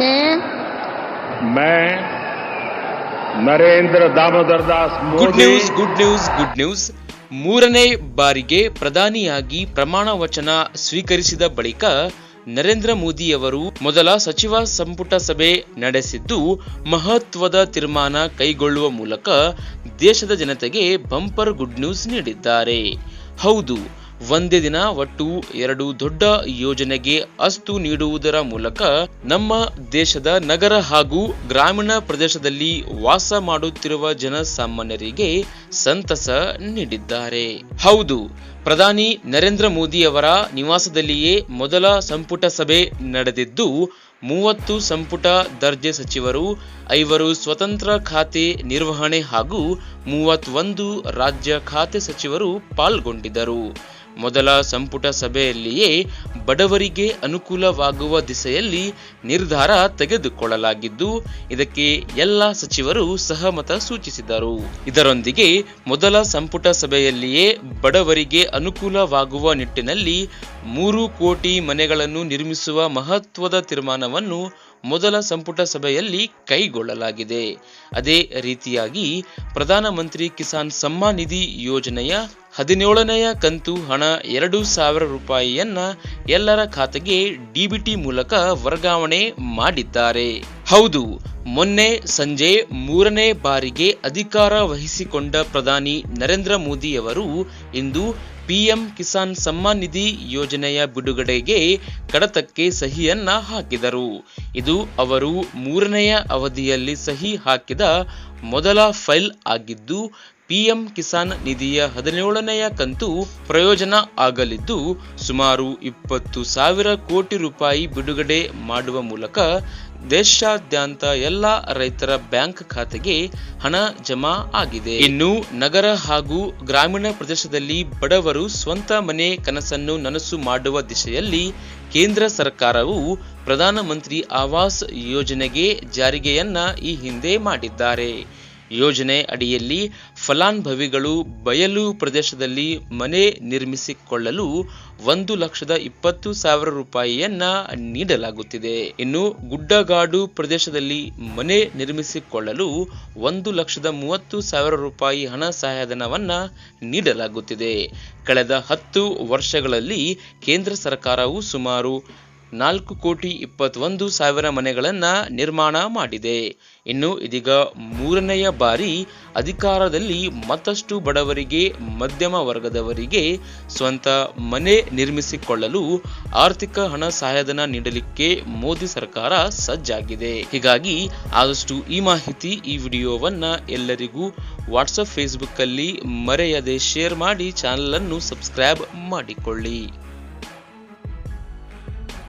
मैं मैं Narendra Damodar Das good news good news good news ಮೂರನೇ ಬಾರಿಗೆ ಪ್ರಧಾನಿಯಾಗಿ ಪ್ರಮಾಣ ವಚನ ಸ್ವೀಕರಿಸಿದ ಬಳಿಕ ನರೇಂದ್ರ ಮೋದಿ ಅವರು ಮೊದಲ ಸಚಿವ ಸಂಪುಟ ಸಭೆ ನಡೆಸಿದ್ದು ಮಹತ್ವದ ತೀರ್ಮಾನ ಕೈಗೊಳ್ಳುವ ಮೂಲಕ ದೇಶದ ಜನತೆಗೆ ಬಂಪರ್ ಗುಡ್ ನ್ಯೂಸ್ ನೀಡಿದ್ದಾರೆ. ಹೌದು ಒಂದೇ ದಿನ ಒಟ್ಟು ಎರಡು ದೊಡ್ಡ ಯೋಜನೆಗೆ ಅಸ್ತು ನೀಡುವುದರ ಮೂಲಕ ನಮ್ಮ ದೇಶದ ನಗರ ಹಾಗೂ ಗ್ರಾಮೀಣ ಪ್ರದೇಶದಲ್ಲಿ ವಾಸ ಮಾಡುತ್ತಿರುವ ಜನಸಾಮಾನ್ಯರಿಗೆ ಸಂತಸ ನೀಡಿದ್ದಾರೆ. ಹೌದು ಪ್ರಧಾನಿ ನರೇಂದ್ರ ಮೋದಿಯವರ ನಿವಾಸದಲ್ಲಿಯೇ ಮೊದಲ ಸಂಪುಟ ಸಭೆ ನಡೆದಿದ್ದು, ಮೂವತ್ತು ಸಂಪುಟ ದರ್ಜೆ ಸಚಿವರು, ಐವರು ಸ್ವತಂತ್ರ ಖಾತೆ ನಿರ್ವಹಣೆ ಹಾಗೂ ಮೂವತ್ತೊಂದು ರಾಜ್ಯ ಖಾತೆ ಸಚಿವರು ಪಾಲ್ಗೊಂಡಿದ್ದರು. ಮೊದಲ ಸಂಪುಟ ಸಭೆಯಲ್ಲಿಯೇ ಬಡವರಿಗೆ ಅನುಕೂಲವಾಗುವ ದಿಸೆಯಲ್ಲಿ ನಿರ್ಧಾರ ತೆಗೆದುಕೊಳ್ಳಲಾಗಿದ್ದು, ಇದಕ್ಕೆ ಎಲ್ಲ ಸಚಿವರು ಸಹಮತ ಸೂಚಿಸಿದರು. ಇದರೊಂದಿಗೆ ಮೊದಲ ಸಂಪುಟ ಸಭೆಯಲ್ಲಿಯೇ ಬಡವರಿಗೆ ಅನುಕೂಲವಾಗುವ ನಿಟ್ಟಿನಲ್ಲಿ ಮೂರು ಕೋಟಿ ಮನೆಗಳನ್ನು ನಿರ್ಮಿಸುವ ಮಹತ್ವದ ತೀರ್ಮಾನವನ್ನು ಮೊದಲ ಸಂಪುಟ ಸಭೆಯಲ್ಲಿ ಕೈಗೊಳ್ಳಲಾಗಿದೆ. ಅದೇ ರೀತಿಯಾಗಿ ಪ್ರಧಾನಮಂತ್ರಿ ಕಿಸಾನ್ ಸಮ್ಮಾನ್ ನಿಧಿ ಯೋಜನೆಯ ಹದಿನೇಳನೆಯ ಕಂತು ಹಣ ಎರಡು ಸಾವಿರ ರೂಪಾಯಿಯನ್ನ ಎಲ್ಲರ ಖಾತೆಗೆ ಡಿಬಿಟಿ ಮೂಲಕ ವರ್ಗಾವಣೆ ಮಾಡಿದ್ದಾರೆ. ಹೌದು, ಮೊನ್ನೆ ಸಂಜೆ ಮೂರನೇ ಬಾರಿಗೆ ಅಧಿಕಾರ ವಹಿಸಿಕೊಂಡ ಪ್ರಧಾನಿ ನರೇಂದ್ರ ಮೋದಿಯವರು ಇಂದು ಪಿಎಂ ಕಿಸಾನ್ ಸಮ್ಮಾನ್ ನಿಧಿ ಯೋಜನೆಯ ಬಿಡುಗಡೆಗೆ ಕಡತಕ್ಕೆ ಸಹಿಯನ್ನ ಹಾಕಿದರು. ಇದು ಅವರು ಮೂರನೆಯ ಅವಧಿಯಲ್ಲಿ ಸಹಿ ಹಾಕಿದ ಮೊದಲ ಫೈಲ್ ಆಗಿದ್ದು ಪಿಎಂ ಕಿಸಾನ್ ನಿಧಿಯ ಹದಿನೇಳನೆಯ ಕಂತು ಪ್ರಯೋಜನ ಆಗಲಿದ್ದು, ಸುಮಾರು ಇಪ್ಪತ್ತು ಸಾವಿರ ಕೋಟಿ ರೂಪಾಯಿ ಬಿಡುಗಡೆ ಮಾಡುವ ಮೂಲಕ ದೇಶಾದ್ಯಂತ ಎಲ್ಲ ರೈತರ ಬ್ಯಾಂಕ್ ಖಾತೆಗೆ ಹಣ ಜಮಾ ಆಗಿದೆ. ಇನ್ನು ನಗರ ಹಾಗೂ ಗ್ರಾಮೀಣ ಪ್ರದೇಶದಲ್ಲಿ ಬಡವರು ಸ್ವಂತ ಮನೆ ಕನಸನ್ನು ನನಸು ಮಾಡುವ ದಿಶೆಯಲ್ಲಿ ಕೇಂದ್ರ ಸರ್ಕಾರವು ಪ್ರಧಾನಮಂತ್ರಿ ಆವಾಸ್ ಯೋಜನೆಗೆ ಜಾರಿಗೆಯನ್ನ ಈ ಹಿಂದೆ ಮಾಡಿದ್ದಾರೆ. ಯೋಜನೆ ಅಡಿಯಲ್ಲಿ ಫಲಾನುಭವಿಗಳು ಬಯಲು ಪ್ರದೇಶದಲ್ಲಿ ಮನೆ ನಿರ್ಮಿಸಿಕೊಳ್ಳಲು ಒಂದು ಲಕ್ಷದ ಇಪ್ಪತ್ತು ಸಾವಿರ ರೂಪಾಯಿಯನ್ನ ನೀಡಲಾಗುತ್ತಿದೆ. ಇನ್ನು ಗುಡ್ಡಗಾಡು ಪ್ರದೇಶದಲ್ಲಿ ಮನೆ ನಿರ್ಮಿಸಿಕೊಳ್ಳಲು ಒಂದು ಲಕ್ಷದ ಮೂವತ್ತು ಸಾವಿರ ರೂಪಾಯಿ ಹಣ ಸಹಾಯಧನವನ್ನ ನೀಡಲಾಗುತ್ತಿದೆ. ಕಳೆದ ಹತ್ತು ವರ್ಷಗಳಲ್ಲಿ ಕೇಂದ್ರ ಸರ್ಕಾರವು ಸುಮಾರು ನಾಲ್ಕು ಕೋಟಿ ಇಪ್ಪತ್ತೊಂದು ಸಾವಿರ ಮನೆಗಳನ್ನು ನಿರ್ಮಾಣ ಮಾಡಿದೆ. ಇನ್ನು ಇದೀಗ ಮೂರನೆಯ ಬಾರಿ ಅಧಿಕಾರದಲ್ಲಿ ಮತ್ತಷ್ಟು ಬಡವರಿಗೆ, ಮಧ್ಯಮ ವರ್ಗದವರಿಗೆ ಸ್ವಂತ ಮನೆ ನಿರ್ಮಿಸಿಕೊಳ್ಳಲು ಆರ್ಥಿಕ ಹಣ ಸಹಾಯಧನ ನೀಡಲಿಕ್ಕೆ ಮೋದಿ ಸರ್ಕಾರ ಸಜ್ಜಾಗಿದೆ. ಹೀಗಾಗಿ ಆದಷ್ಟು ಈ ಮಾಹಿತಿ ಈ ವಿಡಿಯೋವನ್ನ ಎಲ್ಲರಿಗೂ ವಾಟ್ಸಪ್ ಫೇಸ್ಬುಕ್ ಅಲ್ಲಿ ಮರೆಯದೆ ಶೇರ್ ಮಾಡಿ ಚಾನಲ್ ಅನ್ನು ಸಬ್ಸ್ಕ್ರೈಬ್ ಮಾಡಿಕೊಳ್ಳಿ.